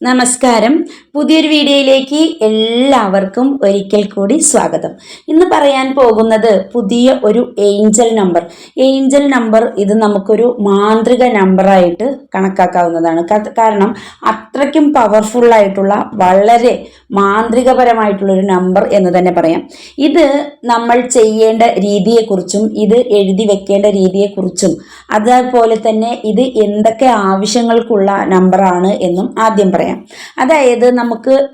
നമസ്കാരം. പുതിയൊരു വീഡിയോയിലേക്ക് എല്ലാവർക്കും ഒരിക്കൽ കൂടി സ്വാഗതം. ഇന്ന് പറയാൻ പോകുന്നത് പുതിയ ഒരു ഏഞ്ചൽ നമ്പർ. ഏഞ്ചൽ നമ്പർ ഇത് നമുക്കൊരു മാന്ത്രിക നമ്പറായിട്ട് കണക്കാക്കാവുന്നതാണ്. കാരണം അത്രയ്ക്കും പവർഫുള്ളായിട്ടുള്ള വളരെ മാന്ത്രികപരമായിട്ടുള്ളൊരു നമ്പർ എന്ന് തന്നെ പറയാം. ഇത് നമ്മൾ ചെയ്യേണ്ട രീതിയെക്കുറിച്ചും ഇത് എഴുതി വെക്കേണ്ട രീതിയെക്കുറിച്ചും അതേപോലെ തന്നെ ഇത് എന്തൊക്കെ ആവശ്യങ്ങൾക്കുള്ള നമ്പറാണ് എന്നും ആദ്യം പറയാം. അതായത് നമുക്ക്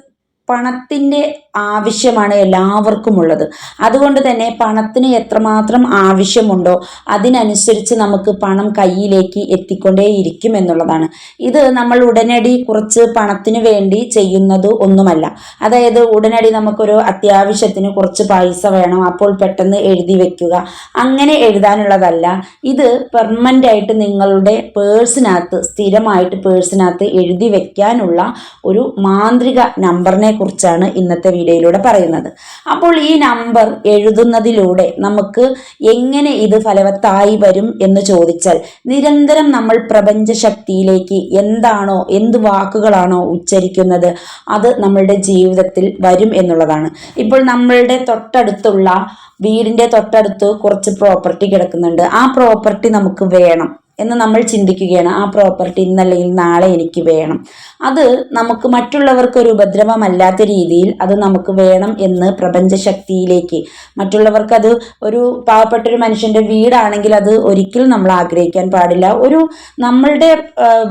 പണത്തിന്റെ ആവശ്യമാണ് എല്ലാവർക്കും ഉള്ളത് അതുകൊണ്ട് തന്നെ പണത്തിന് എത്രമാത്രം ആവശ്യമുണ്ടോ അതിനനുസരിച്ച് നമുക്ക് പണം കയ്യിലേക്ക് എത്തിക്കൊണ്ടേയിരിക്കും എന്നുള്ളതാണ്. ഇത് നമ്മൾ ഉടനടി കുറച്ച് പണത്തിന് വേണ്ടി ചെയ്യുന്നത് ഒന്നുമല്ല. അതായത് ഉടനടി നമുക്കൊരു അത്യാവശ്യത്തിന് കുറച്ച് പൈസ വേണം അപ്പോൾ പെട്ടെന്ന് എഴുതി വെക്കുക. അങ്ങനെ എഴുതാനുള്ളതല്ല. ഇത് പെർമനന്റ് ആയിട്ട് നിങ്ങളുടെ പേഴ്സിനകത്ത് സ്ഥിരമായിട്ട് പേഴ്സിനകത്ത് എഴുതി വെക്കാനുള്ള ഒരു മാന്ത്രിക നമ്പറിനെ കുറിച്ചാണ് ഇന്നത്തെ വീഡിയോയിലൂടെ പറയുന്നത്. അപ്പോൾ ഈ നമ്പർ എഴുതുന്നതിലൂടെ നമുക്ക് എങ്ങനെ ഇത് ഫലവത്തായി വരും എന്ന് ചോദിച്ചാൽ നിരന്തരം നമ്മൾ പ്രപഞ്ച ശക്തിയിലേക്ക് എന്താണോ എന്ത് വാക്കുകളാണോ ഉച്ചരിക്കുന്നത് അത് നമ്മളുടെ ജീവിതത്തിൽ വരും എന്നുള്ളതാണ്. ഇപ്പോൾ നമ്മളുടെ തൊട്ടടുത്തുള്ള വീടിന്റെ തൊട്ടടുത്ത് കുറച്ച് പ്രോപ്പർട്ടി കിടക്കുന്നുണ്ട്. ആ പ്രോപ്പർട്ടി നമുക്ക് വേണം. എന്ന് നമ്മൾ ചിന്തിക്കുകയാണ്. ആ പ്രോപ്പർട്ടി ഇന്നല്ലെങ്കിൽ നാളെ എനിക്ക് വേണം. അത് നമുക്ക് മറ്റുള്ളവർക്ക് ഒരു ഉപദ്രവമല്ലാത്ത രീതിയിൽ അത് നമുക്ക് വേണം എന്ന് പ്രപഞ്ചശക്തിയിലേക്ക്. മറ്റുള്ളവർക്ക് അത് ഒരു പാവപ്പെട്ട ഒരു മനുഷ്യന്റെ വീടാണെങ്കിൽ അത് ഒരിക്കലും നമ്മൾ ആഗ്രഹിക്കാൻ പാടില്ല. ഒരു നമ്മളുടെ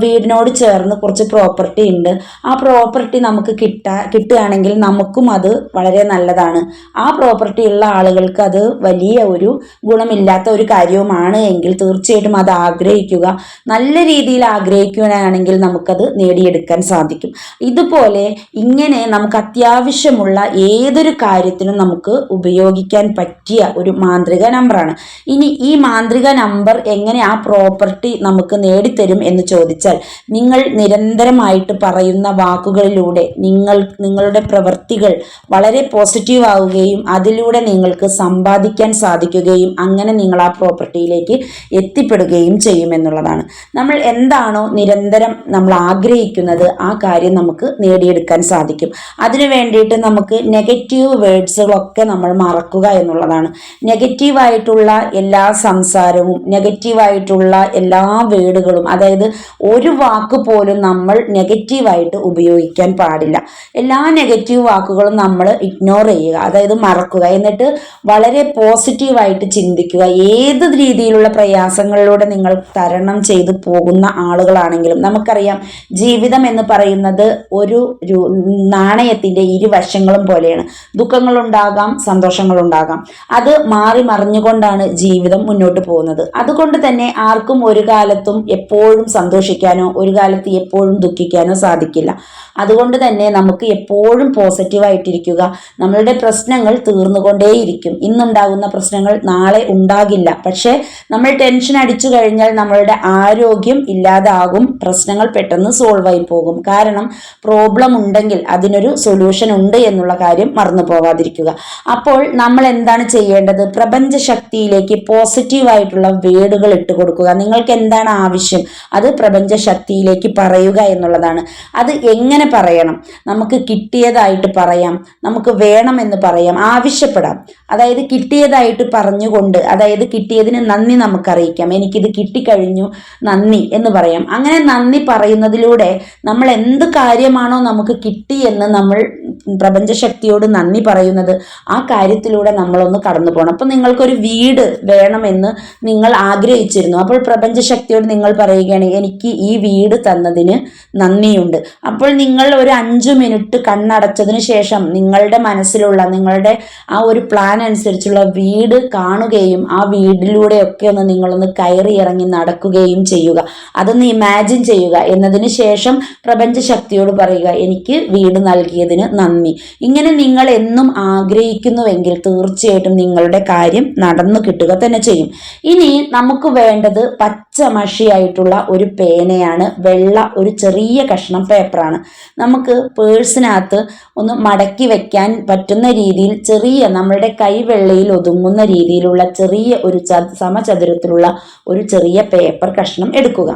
വീടിനോട് ചേർന്ന് കുറച്ച് പ്രോപ്പർട്ടി ഉണ്ട്. ആ പ്രോപ്പർട്ടി നമുക്ക് കിട്ടാ കിട്ടുകയാണെങ്കിൽ നമുക്കും അത് വളരെ നല്ലതാണ്. ആ പ്രോപ്പർട്ടി ഉള്ള ആളുകൾക്ക് അത് വലിയ ഒരു ഗുണമില്ലാത്ത ഒരു കാര്യവുമാണ് എങ്കിൽ തീർച്ചയായിട്ടും അത് ആഗ്രഹിക്കുക നല്ല രീതിയിൽ ആഗ്രഹിക്കുകയാണെങ്കിൽ നമുക്കത് നേടിയെടുക്കാൻ സാധിക്കും. ഇതുപോലെ ഇങ്ങനെ നമുക്ക് അത്യാവശ്യമുള്ള ഏതൊരു കാര്യത്തിനും നമുക്ക് ഉപയോഗിക്കാൻ പറ്റിയ ഒരു മാന്ത്രിക നമ്പറാണ് ഇനി ഈ മാന്ത്രിക നമ്പർ എങ്ങനെ ആ പ്രോപ്പർട്ടി നമുക്ക് നേടിത്തരും എന്ന് ചോദിച്ചാൽ നിങ്ങൾ നിരന്തരമായിട്ട് പറയുന്ന വാക്കുകളിലൂടെ നിങ്ങൾ നിങ്ങളുടെ പ്രവൃത്തികൾ വളരെ പോസിറ്റീവ് ആവുകയും അതിലൂടെ നിങ്ങൾക്ക് സമ്പാദിക്കാൻ സാധിക്കുകയും അങ്ങനെ നിങ്ങൾ ആ പ്രോപ്പർട്ടിയിലേക്ക് എത്തിപ്പെടുകയും ചെയ്യുമെന്നുള്ളതാണ്. നമ്മൾ എന്താണോ നിരന്തരം നമ്മൾ ആഗ്രഹിക്കുന്നത് ആ കാര്യം നമുക്ക് നേടിയെടുക്കാൻ സാധിക്കും. അതിനു വേണ്ടിയിട്ട് നമുക്ക് നെഗറ്റീവ് വേർഡ്സുകളൊക്കെ നമ്മൾ മറക്കുക എന്നുള്ളതാണ്. നെഗറ്റീവായിട്ടുള്ള എല്ലാ സംസാരവും നെഗറ്റീവായിട്ടുള്ള എല്ലാ വേർഡുകളും അതായത് ഒരു വാക്ക് പോലും നമ്മൾ നെഗറ്റീവായിട്ട് ഉപയോഗിക്കാൻ പാടില്ല. എല്ലാ നെഗറ്റീവ് വാക്കുകളും നമ്മൾ ഇഗ്നോർ ചെയ്യുക അതായത് മറക്കുക. എന്നിട്ട് വളരെ പോസിറ്റീവായിട്ട് ചിന്തിക്കുക. ഏത് രീതിയിലുള്ള പ്രയാസങ്ങളിലൂടെ നിങ്ങൾ തരണം ചെയ്തു പോകുന്ന ആളുകളാണെങ്കിലും നമുക്കറിയാം ജീവിതം എന്ന് പറയുന്നത് ഒരു നാണയത്തിന്റെ ഇരുവശങ്ങളും പോലെയാണ്. ദുഃഖങ്ങളുണ്ടാകാം സന്തോഷങ്ങളുണ്ടാകാം. അത് മാറി മറിഞ്ഞുകൊണ്ടാണ് ജീവിതം മുന്നോട്ട് പോകുന്നത്. അതുകൊണ്ട് തന്നെ ആർക്കും ഒരു കാലത്തും എപ്പോഴും സന്തോഷിക്കാനോ ഒരു കാലത്ത് എപ്പോഴും ദുഃഖിക്കാനോ സാധിക്കില്ല. അതുകൊണ്ട് തന്നെ നമുക്ക് എപ്പോഴും പോസിറ്റീവായിട്ടിരിക്കുക. നമ്മളുടെ പ്രശ്നങ്ങൾ തീർന്നുകൊണ്ടേയിരിക്കും. ഇന്നുണ്ടാകുന്ന പ്രശ്നങ്ങൾ നാളെ ഉണ്ടാകില്ല. പക്ഷേ നമ്മൾ ടെൻഷൻ അടിച്ചു കഴിഞ്ഞാൽ നമ്മളുടെ ആരോഗ്യം ഇല്ലാതാകും പ്രശ്നങ്ങൾ പെട്ടെന്ന് സോൾവ് ആയി പോകും. കാരണം പ്രോബ്ലം ഉണ്ടെങ്കിൽ അതിനൊരു സൊല്യൂഷൻ ഉണ്ട് എന്നുള്ള കാര്യം മറന്നു പോവാതിരിക്കുക അപ്പോൾ നമ്മൾ എന്താണ് ചെയ്യേണ്ടത്? പ്രപഞ്ച ശക്തിയിലേക്ക് പോസിറ്റീവായിട്ടുള്ള വേർഡുകൾ ഇട്ട് കൊടുക്കുക. നിങ്ങൾക്ക് എന്താണ് ആവശ്യം? അത് പ്രപഞ്ച ശക്തിയിലേക്ക് പറയുക എന്നുള്ളതാണ്. അത് എങ്ങനെ പറയണം? നമുക്ക് കിട്ടിയതായിട്ട് പറയാം. നമുക്ക് വേണം എന്ന് പറയാം. ആവശ്യപ്പെടാം. അതായത് കിട്ടിയതായിട്ട് പറഞ്ഞുകൊണ്ട് അതായത് കിട്ടിയതിന് നന്ദി നമുക്കറിയിക്കാം. എനിക്കിത് കിട്ടിക്കഴിഞ്ഞു നന്ദി എന്ന് പറയാം. അങ്ങനെ നന്ദി പറയുന്നതിലൂടെ നമ്മൾ എന്ത് കാര്യമാണോ നമുക്ക് കിട്ടി എന്ന് നമ്മൾ പ്രപഞ്ചശക്തിയോട് നന്ദി പറയുന്നത് ആ കാര്യത്തിലൂടെ നമ്മളൊന്ന് കടന്നു പോകണം. അപ്പം നിങ്ങൾക്കൊരു വീട് വേണമെന്ന് നിങ്ങൾ ആഗ്രഹിച്ചിരുന്നു. അപ്പോൾ പ്രപഞ്ചശക്തിയോട് നിങ്ങൾ പറയുകയാണ് എനിക്ക് ഈ വീട് തന്നതിന് നന്ദിയുണ്ട്. അപ്പോൾ നിങ്ങൾ ഒരു അഞ്ചു മിനിറ്റ് കണ്ണടച്ചതിന് ശേഷം നിങ്ങളുടെ മനസ്സിലുള്ള നിങ്ങളുടെ ആ ഒരു പ്ലാൻ അനുസരിച്ചുള്ള വീട് കാണുകയും ആ വീടിലൂടെയൊക്കെ ഒന്ന് നിങ്ങളൊന്ന് കയറി ഇറങ്ങി നടക്കുകയും ചെയ്യുക. അതൊന്ന് ഇമാജിൻ ചെയ്യുക. എന്നതിന് ശേഷം പ്രപഞ്ചശക്തിയോട് പറയുക എനിക്ക് വീട് നൽകിയതിന് നന്ദി. ഇങ്ങനെ നിങ്ങൾ എന്നും ആഗ്രഹിക്കുന്നുവെങ്കിൽ തീർച്ചയായിട്ടും നിങ്ങളുടെ കാര്യം നടന്നു കിട്ടുക തന്നെ ചെയ്യും. ഇനി നമുക്ക് വേണ്ടത് പച്ച മഷിയായിട്ടുള്ള ഒരു പേനയാണ്. വെള്ള ഒരു ചെറിയ കഷ്ണം പേപ്പറാണ് നമുക്ക് പേഴ്സിനകത്ത് ഒന്ന് മടക്കി വെക്കാൻ പറ്റുന്ന രീതിയിൽ ചെറിയ നമ്മളുടെ കൈവെള്ളയിൽ ഒതുങ്ങുന്ന രീതിയിലുള്ള ചെറിയ ഒരു സമചതുരത്തിലുള്ള ഒരു ചെറിയ പേപ്പർ കഷ്ണം എടുക്കുക.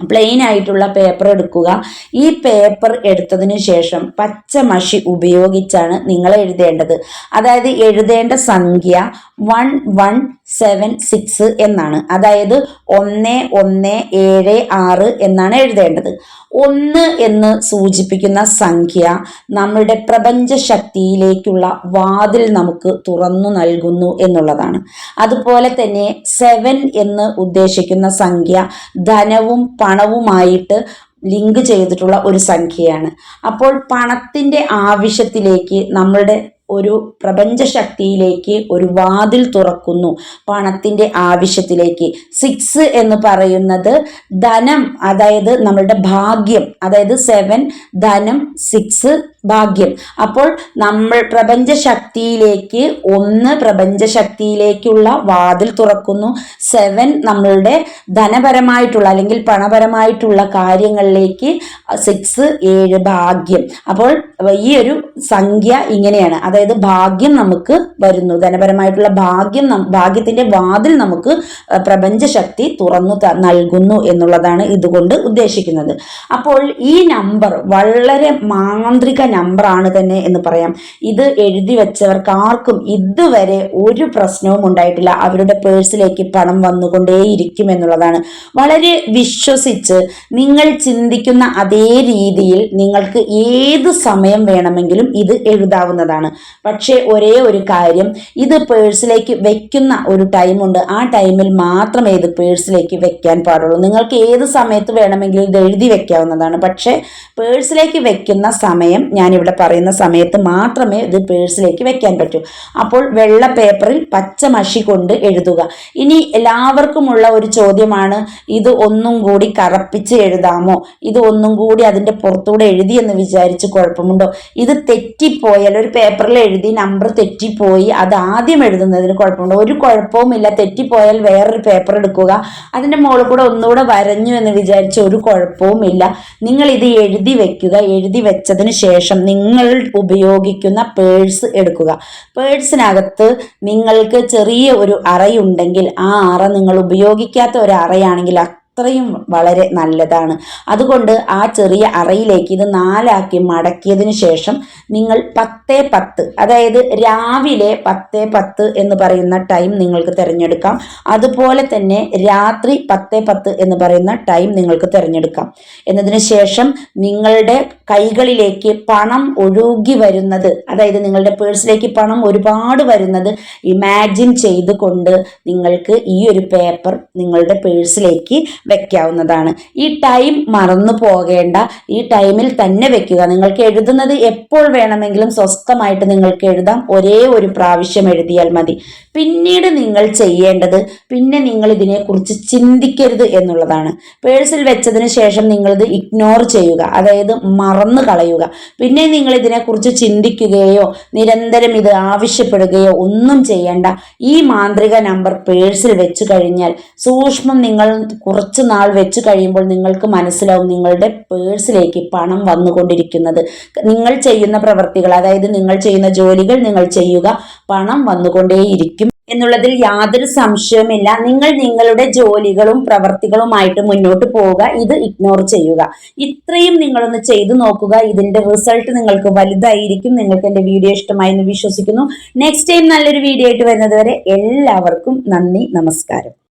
പ്ലെയിൻ ആയിട്ടുള്ള പേപ്പർ എടുക്കുക. ഈ പേപ്പർ എടുത്തതിന് ശേഷം പച്ച മഷി ഉപയോഗിച്ചാണ് നിങ്ങൾ എഴുതേണ്ടത്. അതായത് എഴുതേണ്ട സംഖ്യ വൺ വൺ സെവൻ സിക്സ് എന്നാണ്. അതായത് ഒന്ന് ഒന്ന് ഏഴ് ആറ് എന്നാണ് എഴുതേണ്ടത്. ഒന്ന് എന്ന് സൂചിപ്പിക്കുന്ന സംഖ്യ നമ്മളുടെ പ്രപഞ്ച ശക്തിയിലേക്കുള്ള വാതിൽ നമുക്ക് തുറന്നു നൽകുന്നു എന്നുള്ളതാണ്. അതുപോലെ തന്നെ സെവൻ എന്ന് ഉദ്ദേശിക്കുന്ന സംഖ്യ ധനവും പണവുമായിട്ട് ലിങ്ക് ചെയ്തിട്ടുള്ള ഒരു സംഖ്യയാണ്. അപ്പോൾ പണത്തിന്റെ ആവശ്യത്തിലേക്ക് നമ്മളുടെ ഒരു പ്രപഞ്ച ശക്തിയിലേക്ക് ഒരു വാതിൽ തുറക്കുന്നു പണത്തിന്റെ ആവശ്യത്തിലേക്ക്. സിക്സ് എന്ന് പറയുന്നത് ധനം അതായത് നമ്മളുടെ ഭാഗ്യം അതായത് സെവൻ ധനം സിക്സ് ഭാഗ്യം. അപ്പോൾ നമ്മൾ പ്രപഞ്ച ശക്തിയിലേക്ക് ഒന്ന് പ്രപഞ്ച ശക്തിയിലേക്കുള്ള വാതിൽ തുറക്കുന്നു. സെവൻ നമ്മളുടെ ധനപരമായിട്ടുള്ള അല്ലെങ്കിൽ പണപരമായിട്ടുള്ള കാര്യങ്ങളിലേക്ക് സിക്സ് ഏഴ് ഭാഗ്യം. അപ്പോൾ ഈ ഒരു സംഖ്യ ഇങ്ങനെയാണ്. അതായത് ഭാഗ്യം നമുക്ക് വരുന്നു. ധനപരമായിട്ടുള്ള ഭാഗ്യം ഭാഗ്യത്തിന്റെ വാതിൽ നമുക്ക് പ്രപഞ്ച ശക്തി തുറന്നു നൽകുന്നു എന്നുള്ളതാണ് ഇതുകൊണ്ട് ഉദ്ദേശിക്കുന്നത്. അപ്പോൾ ഈ നമ്പർ വളരെ മാന്ത്രിക നമ്പറാണ് തന്നെ എന്ന് പറയാം. ഇത് എഴുതി വെച്ചവർക്ക് ആർക്കും ഇതുവരെ ഒരു പ്രശ്നവും ഉണ്ടായിട്ടില്ല. അവരുടെ പേഴ്സിലേക്ക് പണം വന്നുകൊണ്ടേയിരിക്കും എന്നുള്ളതാണ്. വളരെ വിശ്വസിച്ച് നിങ്ങൾ ചിന്തിക്കുന്ന അതേ രീതിയിൽ നിങ്ങൾക്ക് ഏത് സമയം വേണമെങ്കിലും ഇത് എഴുതാവുന്നതാണ്. പക്ഷേ ഒരേ ഒരു കാര്യം ഇത് പേഴ്സിലേക്ക് വെക്കുന്ന ഒരു ടൈമുണ്ട് ആ ടൈമിൽ മാത്രമേ ഇത് പേഴ്സിലേക്ക് വെക്കാൻ പാടുള്ളൂ. നിങ്ങൾക്ക് ഏത് സമയത്ത് വേണമെങ്കിലും ഇത് എഴുതി വെക്കാവുന്നതാണ്. പക്ഷേ പേഴ്സിലേക്ക് വെക്കുന്ന സമയം ഞാനിവിടെ പറയുന്ന സമയത്ത് മാത്രമേ ഇത് പേഴ്സിലേക്ക് വെക്കാൻ പറ്റൂ. അപ്പോൾ വെള്ള പേപ്പറിൽ പച്ച മഷി കൊണ്ട് എഴുതുക. ഇനി എല്ലാവർക്കുമുള്ള ഒരു ചോദ്യമാണ് ഇത് ഒന്നും കൂടി കറപ്പിച്ച് എഴുതാമോ? ഇത് ഒന്നും കൂടി അതിന്റെ പുറത്തൂടെ എഴുതി എന്ന് വിചാരിച്ച് കുഴപ്പമുണ്ടോ? ഇത് തെറ്റിപ്പോയാൽ ഒരു പേപ്പറിൽ എഴുതി നമ്പർ തെറ്റിപ്പോയി അത് ആദ്യം എഴുതുന്നതിന് കുഴപ്പമുണ്ടോ? ഒരു കുഴപ്പവുമില്ല തെറ്റിപ്പോയാൽ വേറൊരു പേപ്പർ എടുക്കുക. അതിന്റെ മുകളിൽ കൂടെ ഒന്നുകൂടെ വരഞ്ഞു എന്ന് വിചാരിച്ച് ഒരു കുഴപ്പവുമില്ല. നിങ്ങൾ ഇത് എഴുതി വെക്കുക. എഴുതി വെച്ചതിന് ശേഷം നിങ്ങൾ ഉപയോഗിക്കുന്ന പേഴ്സ് എടുക്കുക. പേഴ്സിനകത്ത് നിങ്ങൾക്ക് ചെറിയ ഒരു അറയുണ്ടെങ്കിൽ ആ അറ നിങ്ങൾ ഉപയോഗിക്കാത്ത ഒരു അറയാണെങ്കിൽ അത്രയും വളരെ നല്ലതാണ്. അതുകൊണ്ട് ആ ചെറിയ അറയിലേക്ക് ഇത് നാലാക്കി മടക്കിയതിനു ശേഷം നിങ്ങൾ പത്തേ പത്ത് അതായത് രാവിലെ പത്തേ പത്ത് എന്ന് പറയുന്ന ടൈം നിങ്ങൾക്ക് തിരഞ്ഞെടുക്കാം. അതുപോലെ തന്നെ രാത്രി പത്തേ പത്ത് എന്ന് പറയുന്ന ടൈം നിങ്ങൾക്ക് തിരഞ്ഞെടുക്കാം. എന്നതിന് ശേഷം നിങ്ങളുടെ കൈകളിലേക്ക് പണം ഒഴുകി വരുന്നത് അതായത് നിങ്ങളുടെ പേഴ്സിലേക്ക് പണം ഒരുപാട് വരുന്നത് ഇമാജിൻ ചെയ്തുകൊണ്ട് നിങ്ങൾക്ക് ഈ ഒരു പേപ്പർ നിങ്ങളുടെ പേഴ്സിലേക്ക് വെക്കാവുന്നതാണ്. ഈ ടൈം മറന്നു പോകേണ്ട. ഈ ടൈമിൽ തന്നെ വെക്കുക. നിങ്ങൾക്ക് എഴുതുന്നത് എപ്പോൾ വേണമെങ്കിലും സ്വസ്ഥമായിട്ട് നിങ്ങൾക്ക് എഴുതാം. ഒരേ ഒരു പ്രാവശ്യം എഴുതിയാൽ മതി. പിന്നീട് നിങ്ങൾ ചെയ്യേണ്ടത് പിന്നെ നിങ്ങൾ ഇതിനെക്കുറിച്ച് ചിന്തിക്കരുത് എന്നുള്ളതാണ്. പേഴ്സിൽ വെച്ചതിന് ശേഷം നിങ്ങളിത് ഇഗ്നോർ ചെയ്യുക. അതായത് മറന്നു കളയുക. പിന്നെ നിങ്ങൾ ഇതിനെക്കുറിച്ച് ചിന്തിക്കുകയോ നിരന്തരം ഇത് ആവശ്യപ്പെടുകയോ ഒന്നും ചെയ്യേണ്ട. ഈ മാന്ത്രിക നമ്പർ പേഴ്സിൽ വെച്ചു കഴിഞ്ഞാൽ സൂക്ഷ്മം നിങ്ങൾ കുറച്ച് നാൾ വെച്ച് കഴിയുമ്പോൾ നിങ്ങൾക്ക് മനസ്സിലാവും നിങ്ങളുടെ പേഴ്സിലേക്ക് പണം വന്നുകൊണ്ടിരിക്കുന്നത്. നിങ്ങൾ ചെയ്യുന്ന പ്രവർത്തികൾ അതായത് നിങ്ങൾ ചെയ്യുന്ന ജോലികൾ നിങ്ങൾ ചെയ്യുക പണം വന്നുകൊണ്ടേയിരിക്കും എന്നുള്ളതിൽ യാതൊരു സംശയവുമില്ല. നിങ്ങൾ നിങ്ങളുടെ ജോലികളും പ്രവർത്തികളുമായിട്ട് മുന്നോട്ട് പോവുക ഇത് ഇഗ്നോർ ചെയ്യുക. ഇത്രയും നിങ്ങളൊന്ന് ചെയ്തു നോക്കുക. ഇതിന്റെ റിസൾട്ട് നിങ്ങൾക്ക് വലുതായിരിക്കും. നിങ്ങൾക്ക് എന്റെ വീഡിയോ ഇഷ്ടമായി എന്ന് വിശ്വസിക്കുന്നു. നെക്സ്റ്റ് ടൈം നല്ലൊരു വീഡിയോ ആയിട്ട് വരുന്നത് വരെ എല്ലാവർക്കും നന്ദി നമസ്കാരം.